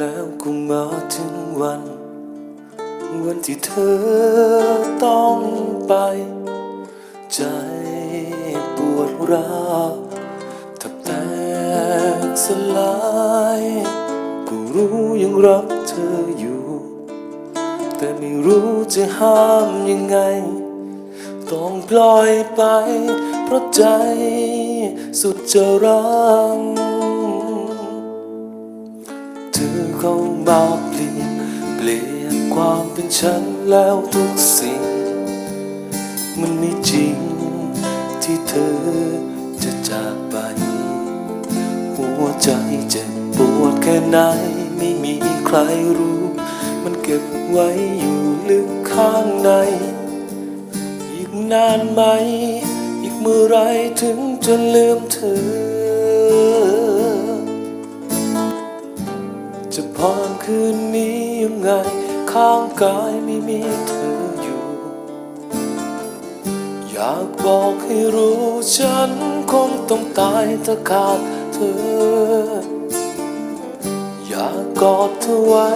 แล้วก็มาถึงวัน วันที่เธอต้องไป ใจปวดร้าวทับแตกสลายก็รู้ยังรักเธออยู่ แต่ไม่รู้จะห้ามยังไง ต้องปล่อยไป เพราะใจสุดจะรัง เข้ามาเปลี่ยน เปลี่ยนความเป็นฉันแล้วทุกสิ่ง มันไม่จริงที่เธอจะจากไป หัวใจเจ็บปวดแค่ไหนไม่มีใครรู้ มันเก็บไว้อยู่ลึกข้างใน อีกนานไหม อีกเมื่อไรถึงจะลืมเธอ จะผ่านคืนนี้ยังไง ข้างกายไม่มีเธออยู่ อยากบอกให้รู้ฉันคงต้องตายถ้าขาดเธอ อยากกอดเธอไว้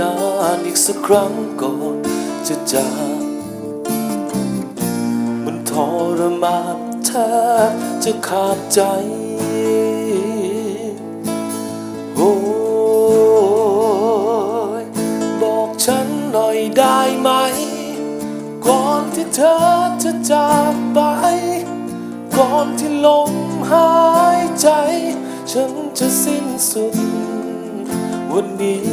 นานๆอีกสักครั้งก่อนจะจากมันทรมานแทบจะขาดใจ โอ้ ได้ไหม ก่อนที่เธอจะจากไป ก่อนที่ลมหายใจ ฉันจะสิ้นสุด วันนี้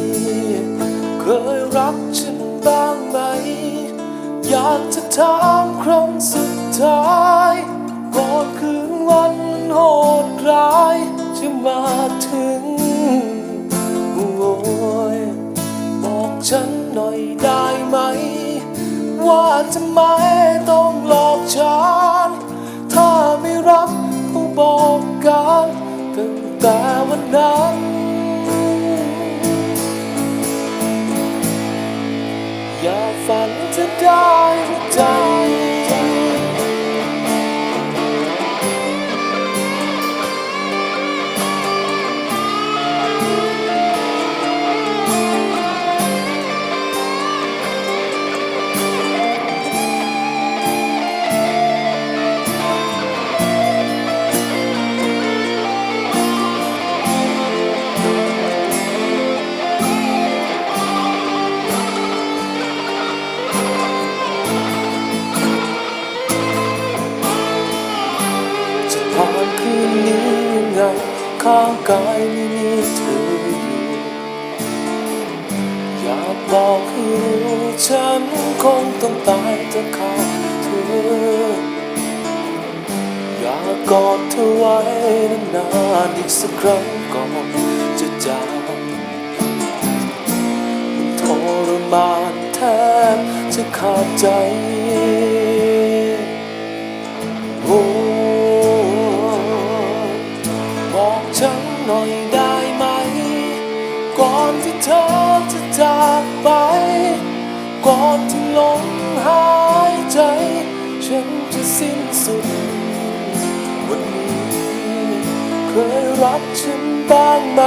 เคยรักฉันบ้างไหม อยากจะถามครั้งสุดท้าย ข้างกายไม่มีเธออยู่อยากบอกให้รู้ฉันคงต้องตายถ้าขาดเธอ อยากกอดเธอไว้นานๆอีกสักครั้งก่อนจะจากมันทรมานแทบจะขาดใจ ไป ก่อนที่ลมหายใจ ฉันจะสิ้นสุด วันนี้ เคยรักฉันบ้างไหม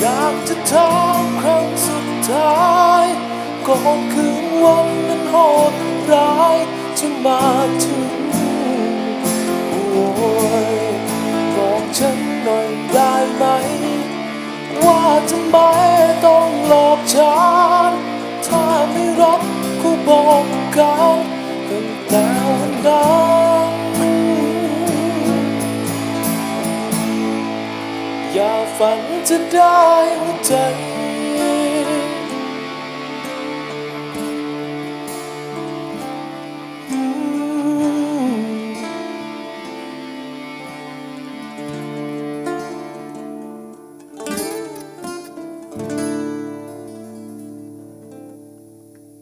อยากจะถามครั้งสุดท้าย ก่อนคืนวันนั้นโหดร้ายจะมาถึง ฉันถ้าไม่รักก็บอกกันตั้งแต่วันนั้นอย่าฝันจะได้หัวใจ